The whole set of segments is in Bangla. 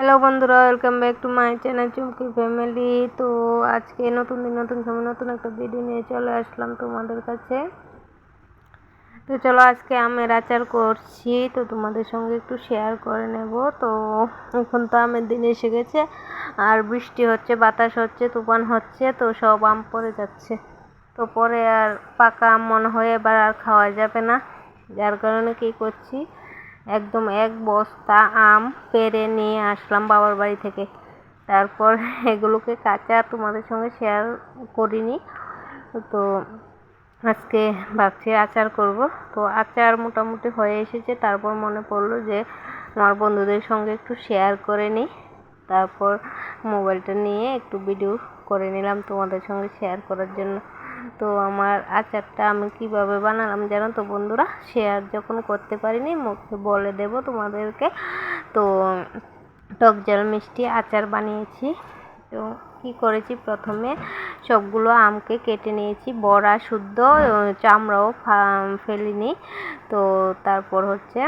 হ্যালো বন্ধুরা welcome back to my channel Chumki family তো আজকে নতুন দিন, নতুন সময়, নতুন একটা ভিডিও নিয়ে চলে আসলাম তোমাদের কাছে। তো চলো আজকে আমের আচার করছি, তো তোমাদের সঙ্গে একটু শেয়ার করে নেব। তো এখন তো আমের দিন এসে গেছে, আর বৃষ্টি হচ্ছে, বাতাস হচ্ছে, তুফান হচ্ছে, তো সব আম পড়ে যাচ্ছে। তো পরে আর পাকা আম মনে হয় এবার আর খাওয়া যাবে না, যার কারণে কী করছি একদম এক বস্তা আম পেরে নিয়ে আসলাম বাবার বাড়ি থেকে। তারপর এগুলোকে কাঁচা তোমাদের সঙ্গে শেয়ার করিনি। তো আজকে ভাবছি আচার করব। তো আচার মোটামুটি হয়ে এসেছে। তারপর মনে পড়ল যে আমার বন্ধুদের সঙ্গে একটু শেয়ার করে নিই। তারপর মোবাইলটা নিয়ে একটু ভিডিও করে নিলাম তোমাদের সঙ্গে শেয়ার করার জন্য। তো আমার আচারটা আমি কীভাবে বানালাম জানো তো বন্ধুরা? শেয়ার যখন করতে পারিনি, মুখে বলে দেব তোমাদেরকে। তো টক জল মিষ্টি আচার বানিয়েছি। তো কি করেছি? প্রথমে সবগুলো আমকে কেটে নিয়েছি। বড়া শুদ্ধ চামড়াও ফেলিনি। তো তারপর হচ্ছে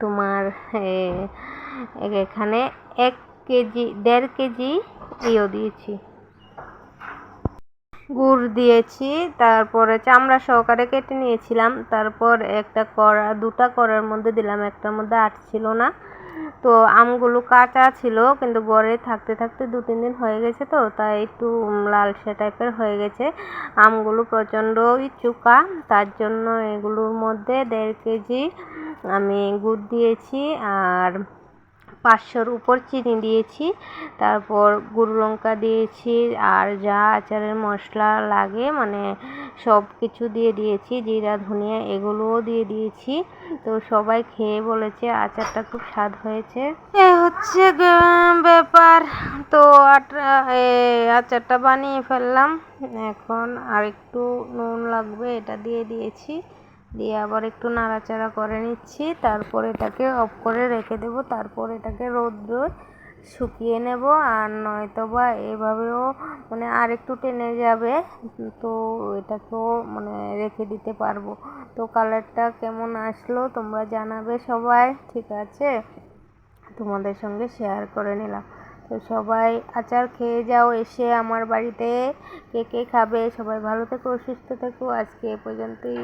তোমার এখানে এক কেজি, দেড় কেজি ইয়ে দিয়েছি। গুড় দিয়েছি, তারপরে চামড়া সহকারে কেটে নিয়েছিলাম, তারপর একটা কড়া, দুটা কড়ার মধ্যে দিলাম, একটার মধ্যে আট ছিল না। তো আমগুলো কাঁচা ছিল, কিন্তু গড়ে থাকতে থাকতে দু, তিন দিন হয়ে গেছে তো, তাই একটু লালসে টাইপের হয়ে গেছে। আমগুলো প্রচণ্ডই চুকা, তার জন্য এগুলোর মধ্যে দেড় কেজি আমি গুড় দিয়েছি, আর পাঁচশোর উপর চিনি দিয়েছি। তারপর গুঁড়ো লঙ্কা দিয়েছি আর যা আচারের মশলা লাগে মানে সব কিছু দিয়ে দিয়েছি, জিরা, ধনিয়া এগুলোও দিয়ে দিয়েছি। তো সবাই খেয়ে বলেছে আচারটা খুব স্বাদ হয়েছে। এ হচ্ছে ব্যাপার। তো আচারটা বানিয়ে ফেললাম। এখন আর একটু নুন লাগবে, এটা দিয়ে দিয়েছি। দিয়ে আবার একটু নাড়াচাড়া করে নিচ্ছি। তারপর এটাকে অফ করে রেখে দেব। তারপর এটাকে রোদ্রে শুকিয়ে নেব। আর নয়তো বা এভাবেও মানে আর একটু টেনে যাবে। তো এটাকেও মানে রেখে দিতে পারব। তো কালারটা কেমন আসলো তোমরা জানাবে সবাই, ঠিক আছে? তোমাদের সঙ্গে শেয়ার করে নিলাম। তো সবাই আচার খেয়ে যাও, এসে আমার বাড়িতে কে কে খাবে? সবাই ভালো থেকো, সুস্থ থেকো। আজকে এ পর্যন্তই।